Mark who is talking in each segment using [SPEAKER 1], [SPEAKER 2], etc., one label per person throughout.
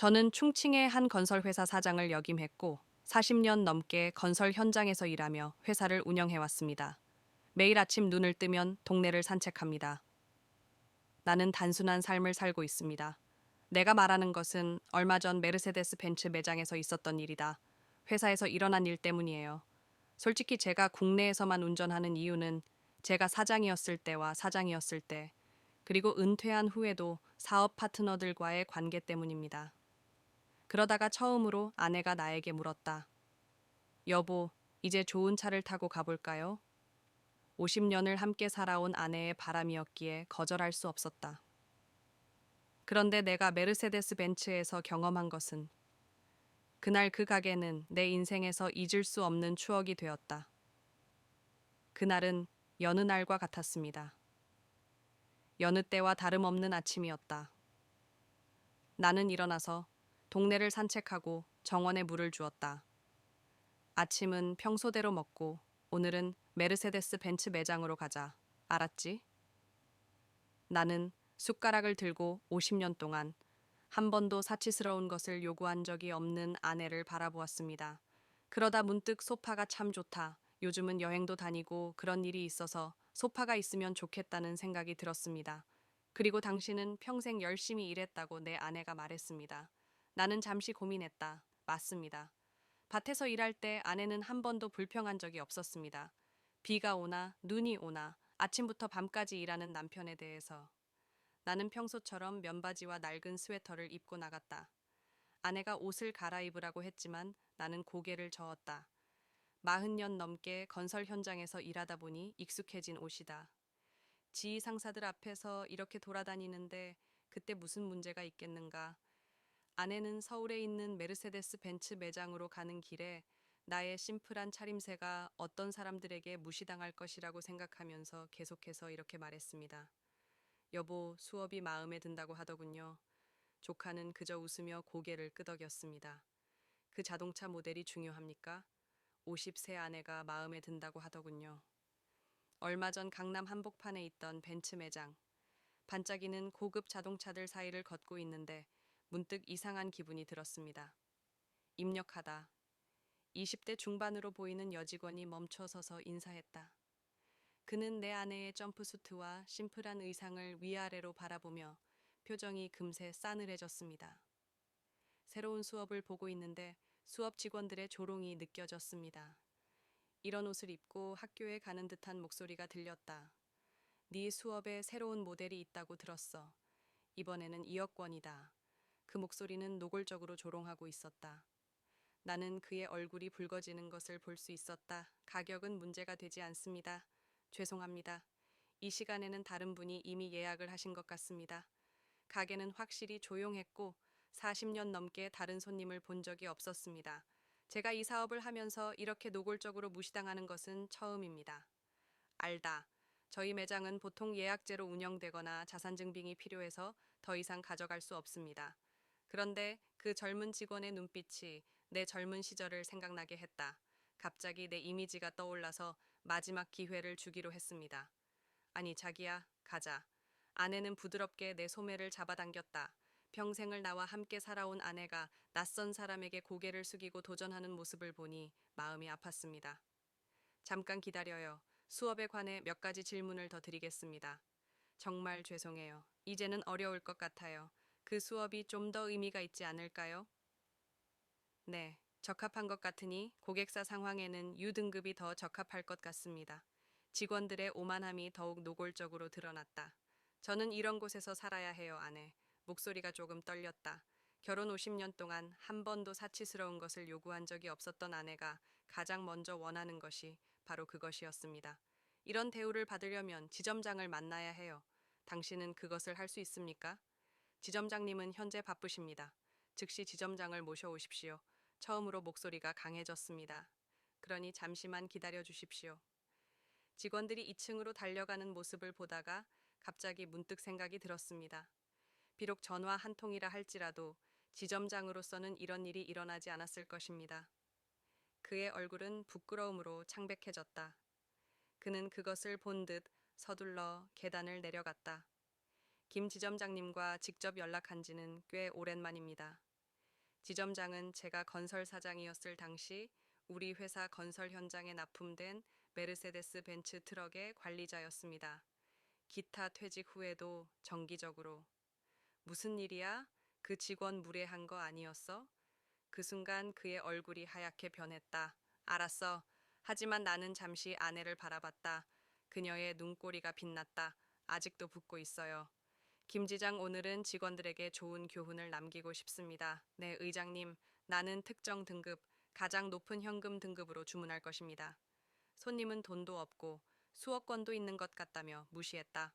[SPEAKER 1] 저는 충칭의 한 건설회사 사장을 역임했고 40년 넘게 건설 현장에서 일하며 회사를 운영해왔습니다. 매일 아침 눈을 뜨면 동네를 산책합니다. 나는 단순한 삶을 살고 있습니다. 내가 말하는 것은 얼마 전 메르세데스 벤츠 매장에서 있었던 일이다. 회사에서 일어난 일 때문이에요. 솔직히 제가 국내에서만 운전하는 이유는 제가 사장이었을 때와 사장이었을 때, 그리고 은퇴한 후에도 사업 파트너들과의 관계 때문입니다. 그러다가 처음으로 아내가 나에게 물었다. 여보, 이제 좋은 차를 타고 가볼까요? 50년을 함께 살아온 아내의 바람이었기에 거절할 수 없었다. 그런데 내가 메르세데스 벤츠에서 경험한 것은 그날 그 가게는 내 인생에서 잊을 수 없는 추억이 되었다. 그날은 여느 날과 같았습니다. 여느 때와 다름없는 아침이었다. 나는 일어나서 동네를 산책하고 정원에 물을 주었다. 아침은 평소대로 먹고 오늘은 메르세데스 벤츠 매장으로 가자. 알았지? 나는 숟가락을 들고 50년 동안 한 번도 사치스러운 것을 요구한 적이 없는 아내를 바라보았습니다. 그러다 문득 소파가 참 좋다. 요즘은 여행도 다니고 그런 일이 있어서 소파가 있으면 좋겠다는 생각이 들었습니다. 그리고 당신은 평생 열심히 일했다고 내 아내가 말했습니다. 나는 잠시 고민했다. 맞습니다. 밭에서 일할 때 아내는 한 번도 불평한 적이 없었습니다. 비가 오나 눈이 오나 아침부터 밤까지 일하는 남편에 대해서 나는 평소처럼 면바지와 낡은 스웨터를 입고 나갔다. 아내가 옷을 갈아입으라고 했지만 나는 고개를 저었다. 마흔 년 넘게 건설 현장에서 일하다 보니 익숙해진 옷이다. 지휘 상사들 앞에서 이렇게 돌아다니는데 그때 무슨 문제가 있겠는가. 아내는 서울에 있는 메르세데스 벤츠 매장으로 가는 길에 나의 심플한 차림새가 어떤 사람들에게 무시당할 것이라고 생각하면서 계속해서 이렇게 말했습니다. 여보, 수업이 마음에 든다고 하더군요. 조카는 그저 웃으며 고개를 끄덕였습니다. 그 자동차 모델이 중요합니까? 50세 아내가 마음에 든다고 하더군요. 얼마 전 강남 한복판에 있던 벤츠 매장. 반짝이는 고급 자동차들 사이를 걷고 있는데 문득 이상한 기분이 들었습니다. 입력하다. 20대 중반으로 보이는 여직원이 멈춰서서 인사했다. 그는 내 아내의 점프수트와 심플한 의상을 위아래로 바라보며 표정이 금세 싸늘해졌습니다. 새로운 수업을 보고 있는데 수업 직원들의 조롱이 느껴졌습니다. 이런 옷을 입고 학교에 가는 듯한 목소리가 들렸다. 네 수업에 새로운 모델이 있다고 들었어. 이번에는 2억 원이다. 그 목소리는 노골적으로 조롱하고 있었다. 나는 그의 얼굴이 붉어지는 것을 볼 수 있었다. 가격은 문제가 되지 않습니다. 죄송합니다. 이 시간에는 다른 분이 이미 예약을 하신 것 같습니다. 가게는 확실히 조용했고 40년 넘게 다른 손님을 본 적이 없었습니다. 제가 이 사업을 하면서 이렇게 노골적으로 무시당하는 것은 처음입니다. 알다. 저희 매장은 보통 예약제로 운영되거나 자산 증빙이 필요해서 더 이상 가져갈 수 없습니다. 그런데 그 젊은 직원의 눈빛이 내 젊은 시절을 생각나게 했다. 갑자기 내 이미지가 떠올라서 마지막 기회를 주기로 했습니다. 아니, 자기야, 가자. 아내는 부드럽게 내 소매를 잡아당겼다. 평생을 나와 함께 살아온 아내가 낯선 사람에게 고개를 숙이고 도전하는 모습을 보니 마음이 아팠습니다. 잠깐 기다려요. 수업에 관해 몇 가지 질문을 더 드리겠습니다. 정말 죄송해요. 이제는 어려울 것 같아요. 그 수업이 좀 더 의미가 있지 않을까요? 네, 적합한 것 같으니 고객사 상황에는 U등급이 더 적합할 것 같습니다. 직원들의 오만함이 더욱 노골적으로 드러났다. 저는 이런 곳에서 살아야 해요, 아내. 목소리가 조금 떨렸다. 결혼 50년 동안 한 번도 사치스러운 것을 요구한 적이 없었던 아내가 가장 먼저 원하는 것이 바로 그것이었습니다. 이런 대우를 받으려면 지점장을 만나야 해요. 당신은 그것을 할 수 있습니까? 지점장님은 현재 바쁘십니다. 즉시 지점장을 모셔오십시오. 처음으로 목소리가 강해졌습니다. 그러니 잠시만 기다려 주십시오. 직원들이 2층으로 달려가는 모습을 보다가 갑자기 문득 생각이 들었습니다. 비록 전화 한 통이라 할지라도 지점장으로서는 이런 일이 일어나지 않았을 것입니다. 그의 얼굴은 부끄러움으로 창백해졌다. 그는 그것을 본 듯 서둘러 계단을 내려갔다. 김 지점장님과 직접 연락한 지는 꽤 오랜만입니다. 지점장은 제가 건설 사장이었을 당시 우리 회사 건설 현장에 납품된 메르세데스 벤츠 트럭의 관리자였습니다. 기타 퇴직 후에도 정기적으로 무슨 일이야? 그 직원 무례한 거 아니었어? 그 순간 그의 얼굴이 하얗게 변했다. 알았어. 하지만 나는 잠시 아내를 바라봤다. 그녀의 눈꼬리가 빛났다. 아직도 붓고 있어요. 김 지장 오늘은 직원들에게 좋은 교훈을 남기고 싶습니다. 네, 의장님. 나는 특정 등급, 가장 높은 현금 등급으로 주문할 것입니다. 손님은 돈도 없고 수억 건도 있는 것 같다며 무시했다.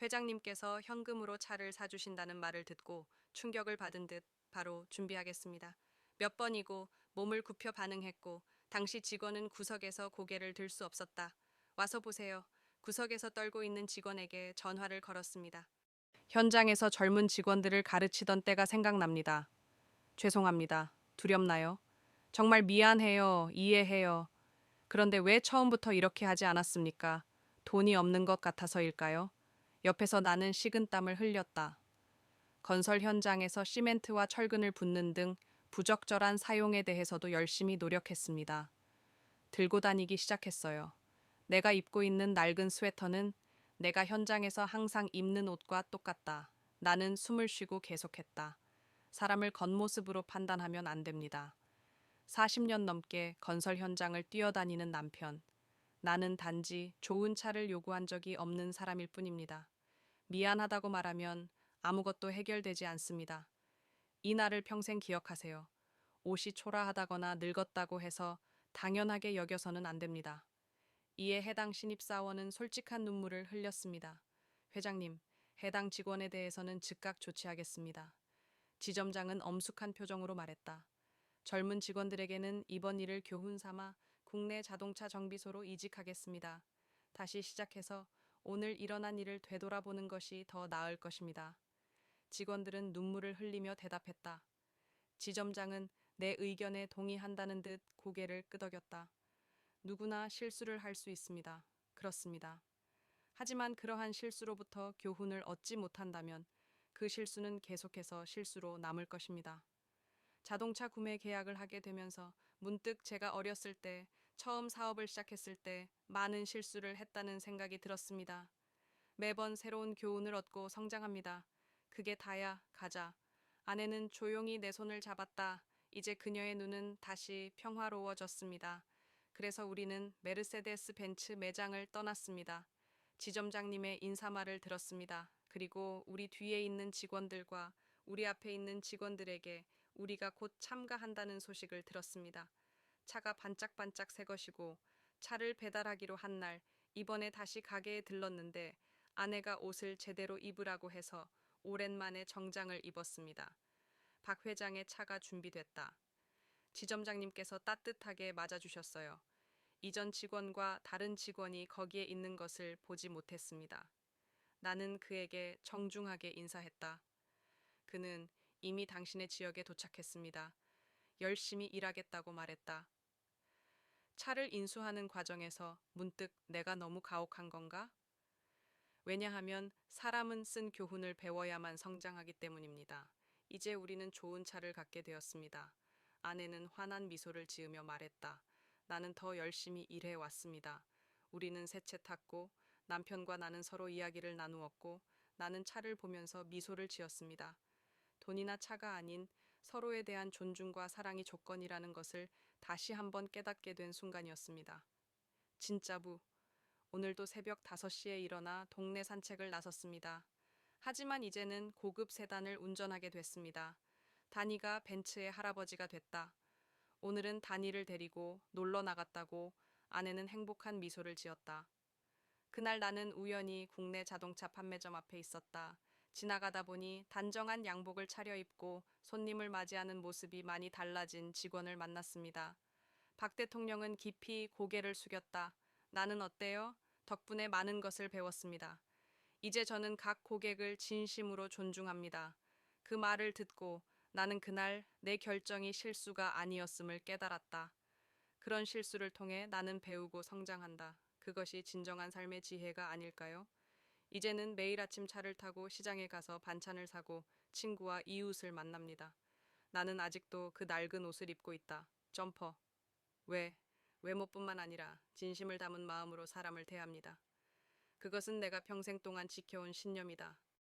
[SPEAKER 1] 회장님께서 현금으로 차를 사주신다는 말을 듣고 충격을 받은 듯 바로 준비하겠습니다. 몇 번이고 몸을 굽혀 반응했고 당시 직원은 구석에서 고개를 들 수 없었다. 와서 보세요. 구석에서 떨고 있는 직원에게 전화를 걸었습니다. 현장에서 젊은 직원들을 가르치던 때가 생각납니다. 죄송합니다. 두렵나요? 정말 미안해요. 이해해요. 그런데 왜 처음부터 이렇게 하지 않았습니까? 돈이 없는 것 같아서일까요? 옆에서 나는 식은땀을 흘렸다. 건설 현장에서 시멘트와 철근을 붓는 등 부적절한 사용에 대해서도 열심히 노력했습니다. 들고 다니기 시작했어요. 내가 입고 있는 낡은 스웨터는 내가 현장에서 항상 입는 옷과 똑같다. 나는 숨을 쉬고 계속했다. 사람을 겉모습으로 판단하면 안 됩니다. 40년 넘게 건설 현장을 뛰어다니는 남편. 나는 단지 좋은 차를 요구한 적이 없는 사람일 뿐입니다. 미안하다고 말하면 아무것도 해결되지 않습니다. 이 날을 평생 기억하세요. 옷이 초라하다거나 늙었다고 해서 당연하게 여겨서는 안 됩니다. 이에 해당 신입사원은 솔직한 눈물을 흘렸습니다. 회장님, 해당 직원에 대해서는 즉각 조치하겠습니다. 지점장은 엄숙한 표정으로 말했다. 젊은 직원들에게는 이번 일을 교훈 삼아 국내 자동차 정비소로 이직하겠습니다. 다시 시작해서 오늘 일어난 일을 되돌아보는 것이 더 나을 것입니다. 직원들은 눈물을 흘리며 대답했다. 지점장은 내 의견에 동의한다는 듯 고개를 끄덕였다. 누구나 실수를 할 수 있습니다. 그렇습니다. 하지만 그러한 실수로부터 교훈을 얻지 못한다면 그 실수는 계속해서 실수로 남을 것입니다. 자동차 구매 계약을 하게 되면서 문득 제가 어렸을 때 처음 사업을 시작했을 때 많은 실수를 했다는 생각이 들었습니다. 매번 새로운 교훈을 얻고 성장합니다. 그게 다야, 가자. 아내는 조용히 내 손을 잡았다. 이제 그녀의 눈은 다시 평화로워졌습니다. 그래서 우리는 메르세데스 벤츠 매장을 떠났습니다. 지점장님의 인사말을 들었습니다. 그리고 우리 뒤에 있는 직원들과 우리 앞에 있는 직원들에게 우리가 곧 참가한다는 소식을 들었습니다. 차가 반짝반짝 새 것이고 차를 배달하기로 한 날 이번에 다시 가게에 들렀는데 아내가 옷을 제대로 입으라고 해서 오랜만에 정장을 입었습니다. 박 회장의 차가 준비됐다. 지점장님께서 따뜻하게 맞아주셨어요. 이전 직원과 다른 직원이 거기에 있는 것을 보지 못했습니다. 나는 그에게 정중하게 인사했다. 그는 이미 당신의 지역에 도착했습니다. 열심히 일하겠다고 말했다. 차를 인수하는 과정에서 문득 내가 너무 가혹한 건가? 왜냐하면 사람은 쓴 교훈을 배워야만 성장하기 때문입니다. 이제 우리는 좋은 차를 갖게 되었습니다. 아내는 환한 미소를 지으며 말했다. 나는 더 열심히 일해 왔습니다. 우리는 새채 탔고 남편과 나는 서로 이야기를 나누었고 나는 차를 보면서 미소를 지었습니다. 돈이나 차가 아닌 서로에 대한 존중과 사랑이 조건이라는 것을 다시 한번 깨닫게 된 순간이었습니다. 진짜부. 오늘도 새벽 5시에 일어나 동네 산책을 나섰습니다. 하지만 이제는 고급 세단을 운전하게 됐습니다. 다니가 벤츠의 할아버지가 됐다. 오늘은 다니를 데리고 놀러 나갔다고 아내는 행복한 미소를 지었다. 그날 나는 우연히 국내 자동차 판매점 앞에 있었다. 지나가다 보니 단정한 양복을 차려입고 손님을 맞이하는 모습이 많이 달라진 직원을 만났습니다. 박 대통령은 깊이 고개를 숙였다. 나는 어때요? 덕분에 많은 것을 배웠습니다. 이제 저는 각 고객을 진심으로 존중합니다. 그 말을 듣고 나는 그날 내 결정이 실수가 아니었음을 깨달았다. 그런 실수를 통해 나는 배우고 성장한다. 그것이 진정한 삶의 지혜가 아닐까요? 이제는 매일 아침 차를 타고 시장에 가서 반찬을 사고 친구와 이웃을 만납니다. 나는 아직도 그 낡은 옷을 입고 있다. 점퍼. 왜? 외모뿐만 아니라 진심을 담은 마음으로 사람을 대합니다. 그것은 내가 평생 동안 지켜온 신념이다.